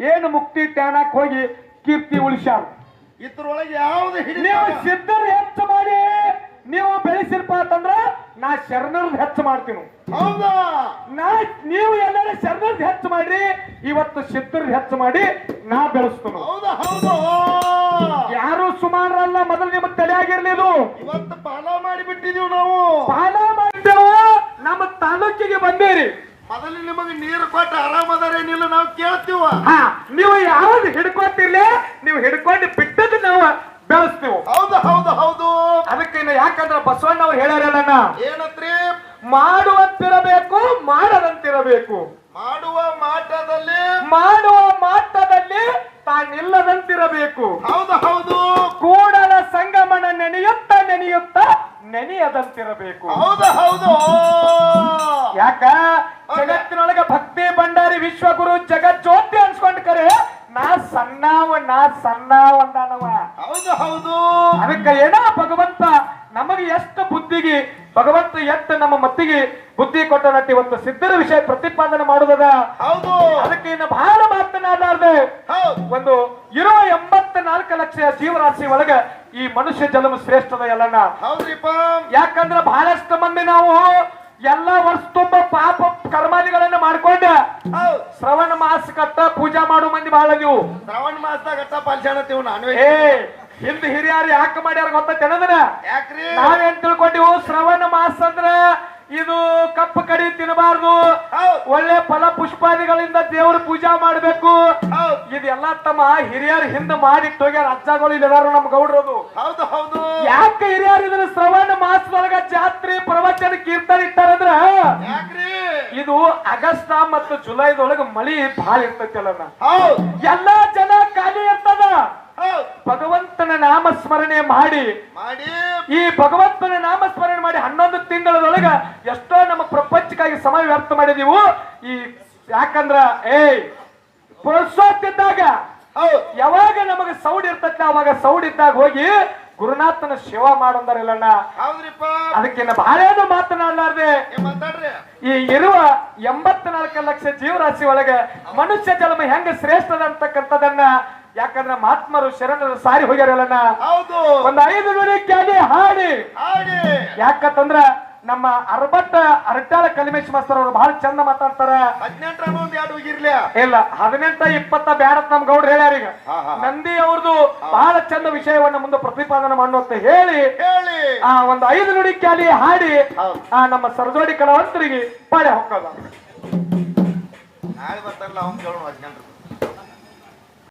ಏನು ಮುಕ್ತಿ ಟ್ಯಾನಕ್ ಹೋಗಿ ಕೀರ್ತಿ ಉಳಿಸ್ಯಾರ? ಇದ್ರೊಳಗೆ ಯಾವ್ದು ನೀವು ಸಿದ್ಧರು ಹೆಚ್ಚು ಮಾಡಿ ನೀವು ಬೆಳೆಸಿರ್ಪ ಅಂತಂದ್ರ ನಾ ಶರಣರ್ದು ಹೆಚ್ಚು ಮಾಡ್ತೀನಿ. ಹೌದಾ? ನಾ ನೀವು ಎಲ್ಲರೂ ಶರಣರ್ದು ಹೆಚ್ಚು ಮಾಡ್ರಿ ಇವತ್ತು ಸಿದ್ಧರ್ದು ಹೆಚ್ಚು ಮಾಡಿ ನಾ ಬೆಳೆಸ್ತೀನಿ. ಹೌದಾ ಹೌದು? ಯಾರು ಸುಮಾರಲ್ಲ ಮೊದಲು ನಿಮ್ಮ ಇದು. ಇವತ್ತು ಪಾಲ ಮಾಡಿಬಿಟ್ಟಿದೀವಿ ನಾವು. ಪಾಲ ಮಾಡಿದ್ದೆವು ನಮ್ಮ ತಾಲೂಕಿಗೆ ಬಂದೇರಿ. ಮೊದಲು ನಿಮಗೆ ನೀರು ಕೊಟ್ಟು ಆರಾಮದಾರೇನಿಲ್ಲ ನಾವು ಕೇಳ್ತೀವ. ಹಾ ನೀವು ಯಾವ್ದು ಹಿಡ್ಕೊತಿರ್ಲಿ? ನೀವು ಹಿಡ್ಕೊಂಡು ಬಿಟ್ಟದ್ದು ನಾವು ಬೆಳೆಸ್ತೀವಿ. ಹೌದು ಹೌದು ಹೌದು. ಅದಕ್ಕೆ ಇನ್ನು ಯಾಕಂದ್ರೆ ಬಸವಣ್ಣ ಅವ್ರು ಹೇಳ್ಯಾರಲ್ಲ ಏನತ್ರಿ? ಮಾಡುವಂತಿರಬೇಕು ಮಾಡದಂತಿರಬೇಕು. ಮಾಡುವ ಮಾಟದಲ್ಲಿ ಮಾಡುವ ಮಾಟದಲ್ಲಿ ತಾನಿಲ್ಲದಂತಿರಬೇಕು. ಹೌದು ಹೌದು. ಕೂಡಲ ಸಂಗಮನ ನೆನೆಯುತ್ತ ನೆನೆಯುತ್ತ ನೆನೆಯದಂತಿರಬೇಕು. ಹೌದು ಹೌದು. ಯಾಕ? ಜಗತ್ತಿನೊಳಗ ಭಕ್ತಿ ಭಂಡಾರಿ ವಿಶ್ವಗುರು ಜಗಜ್ಯೋತಿ ಅನ್ಸ್ಕೊಂಡ್ ಕರೆ ನಾ ಸಣ್ಣವ ನಾ ಸಣ್ಣವ ಅಂದಾನವ. ಹೌದು ಹೌದು. ಅದಕ್ಕೆ ಏನ ಭಗವಂತ ನಮಗೆ ಎಷ್ಟು ಬುದ್ಧಿಗೆ ಭಗವಂತ ಎತ್ತ ನಮ್ಮ ಮತ್ತಿಗೆ ಬುದ್ಧಿ ಕೊಟ್ಟನಟ್ಟಿ ಇವತ್ತು ಸಿದ್ಧರ ವಿಷಯ ಪ್ರತಿಪಾದನೆ ಮಾಡುದದ. ಹೌದು. ಅದಕ್ಕೆ ಇನ್ನು ಬಹಳ ಮಾತನಾಡಲಾರ್ದೆ. ಹೌದು. ಒಂದು ಇರೋ ಎಂಬತ್ತ ನಾಲ್ಕು ಲಕ್ಷ ಜೀವರಾಶಿ ಒಳಗ ಈ ಮನುಷ್ಯ ಜನ್ಮ ಶ್ರೇಷ್ಠದ ಎಲ್ಲಣ್ಣ ಹೌದ್ರಿಪ್ಪ. ಯಾಕಂದ್ರೆ ಬಹಳಷ್ಟು ಮಂದಿ ನಾವು ಎಲ್ಲ ವರ್ಷ ತುಂಬ ಪಾಪ ಕರ್ಮಾದಿಗಳನ್ನ ಮಾಡ್ಕೊಂಡ. ಶ್ರವಣ ಮಾಸ ಕಟ್ಟ ಪೂಜಾ ಮಾಡೋ ಮಂದಿ ಬಹಳ ನೀವು ಶ್ರವಣ ಮಾಸದಾಗ ಅಟ್ಟ ಪಾಲ್ಸಾಣತ್ತೀವಿ ನಾನು ಏ ಹಿಂದ್ ಹಿರಿಯರು ಯಾಕೆ ಮಾಡ್ಯಾರ ಗೊತ್ತ ಯಾಕ್ರಿ? ನಾವೇನ್ ತಿಳ್ಕೊಂಡಿವು ಶ್ರವಣ ಮಾಸ ಅಂದ್ರ ಇದು ಕಪ್ಪು ಕಡಿ ತಿನ್ನಬಾರ್ದು. ಒಳ್ಳೆ ಫಲ ಪುಷ್ಪಾದಿಗಳಿಂದ ದೇವ್ರ ಪೂಜಾ ಮಾಡ್ಬೇಕು. ಇದೆಲ್ಲ ತಮ್ಮ ಹಿರಿಯರು ಹಿಂದ ಮಾಡಿಟ್ಟು ಹೋಗ್ಯಾರ. ಅಜ್ಜಗಳು ನಮ್ಮ ನಮ್ ಗೌಡ್ರದು ಹೌದು ಹೌದು. ಯಾಕೆ ಹಿರಿಯರು ಇದನ್ನ ಶ್ರವಣ ಮಾಸದೊಳಗ ಜಾತ್ರೆ ಪ್ರವಚನ ಕೀರ್ತನ ಇಟ್ಟಾರಂದ್ರ? ಯಾಕ್ರಿ? ಇದು ಆಗಸ್ಟ್ ಮತ್ತು ಜುಲೈದೊಳಗ ಮಳಿ ಭಾಳ ಇರ್ತೈತಲ್ಲ ಹೌದು. ಎಲ್ಲಾ ಜನ ಖಾಲಿ ಇರ್ತದ. ಹೌದು. ಭಗವಂತನ ನಾಮ ಸ್ಮರಣೆ ಮಾಡಿ. ಮಾಡಿ. ಈ ಭಗವಂತನ ನಾಮ ಸ್ಮರಣೆ ಮಾಡಿ ಹನ್ನೊಂದು ತಿಂಗಳದೊಳಗ ಎಷ್ಟೋ ನಮ್ಮ ಪ್ರಪಂಚಕ್ಕಾಗಿ ಸಮಯ ವ್ಯರ್ಥ ಮಾಡಿದೀವು. ಈ ಯಾಕಂದ್ರ ಏಯ್ ಪುರುಷೋತ್ತಿದ್ದಾಗ ಯಾವಾಗ ನಮಗೆ ಸೌಡ್ ಇರ್ತೈತಿ ಅವಾಗ ಸೌಡ್ ಇದ್ದಾಗ ಹೋಗಿ ಗುರುನಾಥನ ಶಿವ ಮಾಡೋಂದರಿಲ್ಲಣ್ಣ. ಅದಕ್ಕಿನ್ನ ಬಹಳೇನು ಮಾತನಾಡಲಾರ್ದೆ. ಈ ಇರುವ ಎಂಬತ್ನಾಲ್ಕು ಲಕ್ಷ ಜೀವರಾಶಿ ಒಳಗೆ ಮನುಷ್ಯ ಜನ್ಮ ಹೆಂಗ ಶ್ರೇಷ್ಠದ ಅಂತಕ್ಕಂಥದನ್ನ ಯಾಕಂದ್ರೆ ಮಹಾತ್ಮರು ಶರಣರು ಸಾರಿ ಹೋಗ್ಯಾರಲ್ಲಣ್ಣ. ಹೌದು. ಒಂದ್ ಐದು ನುಡಿ ಕ್ಯಾಲಿ ಹಾಡಿ. ಹಾಡಿ. ಯಾಕಂತಂದ್ರ ನಮ್ಮ ಅರ್ಬತ್ತ ಅರಟಾಳ ಕಲಿಮೇಶ್ ಮಾಸ್ತರ್ ಅವರು ಬಹಳ ಚಂದ ಮಾತಾಡ್ತಾರ. ಹದಿನೆಂಟರ ಒಂದು ಎರಡು ಹೋಗಿರ್ಲಿ. ಇಲ್ಲ ಹದಿನೆಂಟ ಇಪ್ಪತ್ತ ಬ್ಯಾಡತ್ ನಮ್ ಗೌಡ್ರು ಹೇಳ್ಯಾರ ಈಗ. ನಂದಿ ಅವ್ರದ್ದು ಬಹಳ ಚಂದ ವಿಷಯವನ್ನ ಮುಂದೆ ಪ್ರತಿಪಾದನೆ ಮಾಡುವಂತ ಹೇಳಿ ಹೇಳಿ. ಆ ಒಂದು ಐದು ನುಡಿ ಕ್ಯಾಲಿ ಹಾಡಿ. ಆ ನಮ್ಮ ಸರಜೋಡಿ ಕಲಾವಂತರಿಗೆ ಪಾಳೆ ಹೊಕ್ಕಲ್ಲ ನಾಳೆ ಬರ್ತಾರಲ್ಲ ಅವ್ನು ಕೇಳೋಣ ಹದಿನೆಂಟು